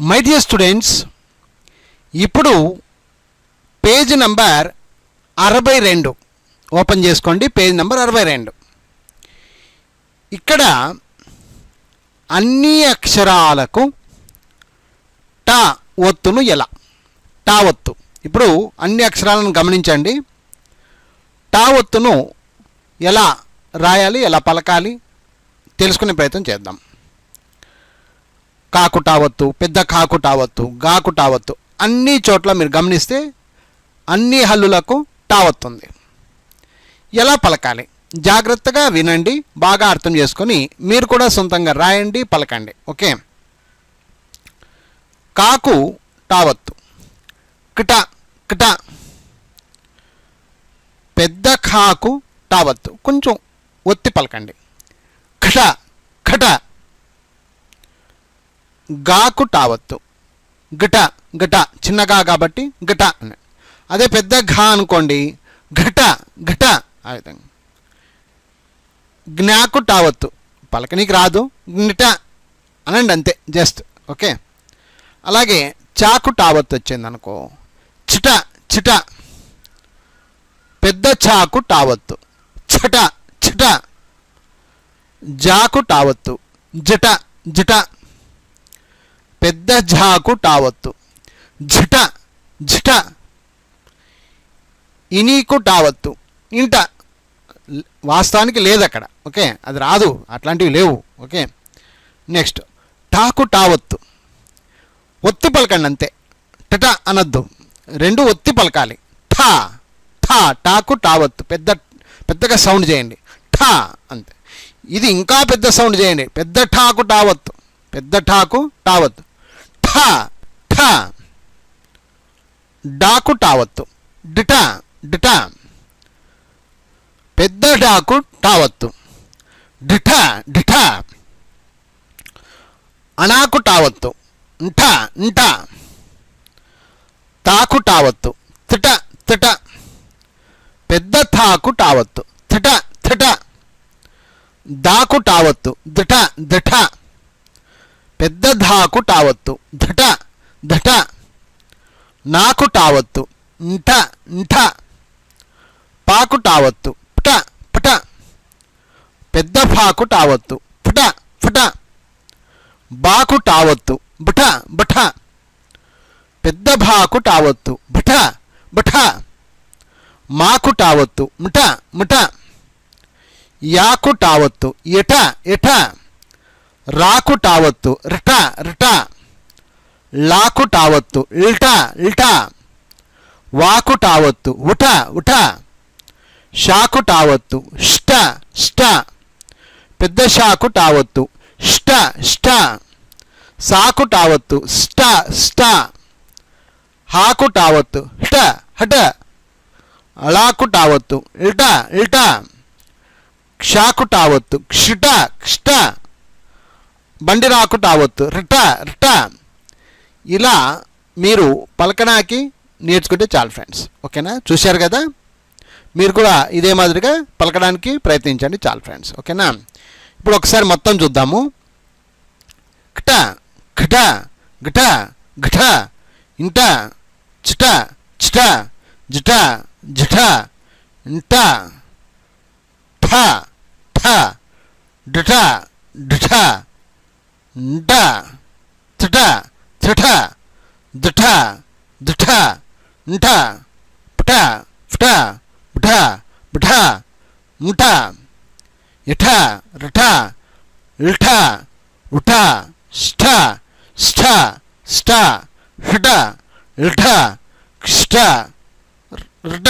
My dear students ఇప్పుడు page number అరవై రెండు. ఓపెన్ చేసుకోండి పేజ్ నంబర్ అరవై రెండు. ఇక్కడ అన్ని అక్షరాలకు టా ఒత్తును ఎలా? టా ఒత్తు. ఇప్పుడు అన్ని అక్షరాలను గమనించండి. టా ఒత్తును ఎలా రాయాలి ఎలా పలకాలి? తెలుసుకునే ప్రయత్నం చేద్దాం. కాకుటావత్తు పెద్ద కాకు టావత్తు గాకు టావత్తు అన్ని చోట్ల మీరు గమనిస్తే అన్ని హల్లులకు టావత్తుంది. ఎలా పలకాలి? జాగ్రత్తగా వినండి బాగా అర్థం చేసుకొని మీరు కూడా సొంతంగా రాయండి పలకండి. ఓకే? కాకు టావత్తు. కిట కిట. పెద్ద కాకు టావత్తు. కొంచెం ఒత్తి పలకండి. ఖట గాకు టావత్తు. గిట ఘట చిన్నగా కాబట్టి గిట అని అదే పెద్ద ఘా అనుకోండి ఘట ఘట ఆ విధంగా. జ్ఞాకు టావత్తు. పలకనీకి రాదు గిట అనండి అంతే జస్ట్ ఓకే. అలాగే చాకు టావత్తు వచ్చింది అనుకో చిట చిట. పెద్ద చాకు టావత్తు. చట చిట. జాకు టావత్తు. జట జట. పెద్ద ఝాకు టావత్తు. ఝట ఝట ఇనీకు టావత్తు. ఇంట. వాస్తవానికి లేదు అక్కడ ఓకే? అది రాదు. అట్లాంటివి లేవు. ఓకే? నెక్స్ట్. టాకు టావత్తు. ఒత్తి పలకండి అంతే టట అనద్దు. రెండు ఒత్తి పలకాలి. ఠా. ఠా. టాకు టావత్తు. పెద్ద పెద్దగా సౌండ్ చేయండి. ఠా అంతే. ఇది ఇంకా పెద్ద సౌండ్ చేయండి. పెద్ద ఠాకు టావత్తు. పెద్ద ఠాకు టావత్తు. ఢ ఠ. డాకు టావత్తు డిట డిట పెద్ద డాకు టావత్తు డిఠ డిఠ అనాకు టావత్తు ఇంట ఇంట తాకు టావత్తు తిట తిట పెద్ద తాకు టావత్తు తిట తిట దాకు టావత్తు దిట దిఠ పెద్ద ధాకు టావత్తు. ధట ధట నాకు టావత్తు. ఇంట ఇంట పాకు టావత్తు. పుట పుట పెద్ద ఫాకు టావత్తు. పుట పుట బాకు టావత్తు. బుఠ బుఠ పెద్ద భాకు టావత్తు. బుఠ బుఠ మాకు టావత్తు. ముఠ ముఠ యాకు టావత్తు. ఎట ఎట రాకు టావత్తు రిట రిట లాకు టావత్తు ఇల్ట ఇల్ట వాకు టావత్తు ఉట ఉట షాకు టావత్తు ష్ట ష్ట పెద్ద షాకు టావత్తు ష్ట ష్ట సాకు టావత్తు స్ట స్ట హాకు టావత్తు హట హట అలాకు టావత్తు ఇల్ట ఇల్ట క్షాకు టావత్తు క్షిట క్షిట బండి రాకుట టావత్తు రిట రిట. ఇలా మీరు పలకడానికి నేర్చుకుంటే చాలు ఫ్రెండ్స్. ఓకేనా? చూశారు కదా? మీరు కూడా ఇదే మాదిరిగా పలకడానికి ప్రయత్నించండి చాలు ఫ్రెండ్స్. ఓకేనా? ఇప్పుడు ఒకసారి మొత్తం చూద్దాము. ఘట ఘట ఘట ఘట. ఇంట చిట చిట. జిట జిట. ఇంట ఠ ఠ. డిఠ డిఠ డ తిట తిఠ దిఠ దిఠ ఇంట పుట ఫుట బుఠ బుఠ ముఠ ఇఠ రిఠ ఇఠ ఉఠ స్ఠ స్ఠ ష్ఠ హృట ఇఠ క్షిట రిట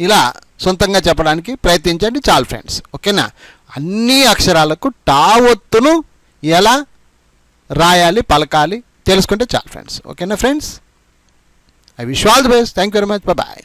ఇలా సొంతంగా చెప్పడానికి ప్రయత్నించండి చాలు ఫ్రెండ్స్. ఓకేనా? అన్ని అక్షరాలకు టా ఎలా? రాయాలి పలకాలి తెలుసుకుంటే చాలు ఫ్రెండ్స్ ఓకేనా friends I wish all the best thank you very much bye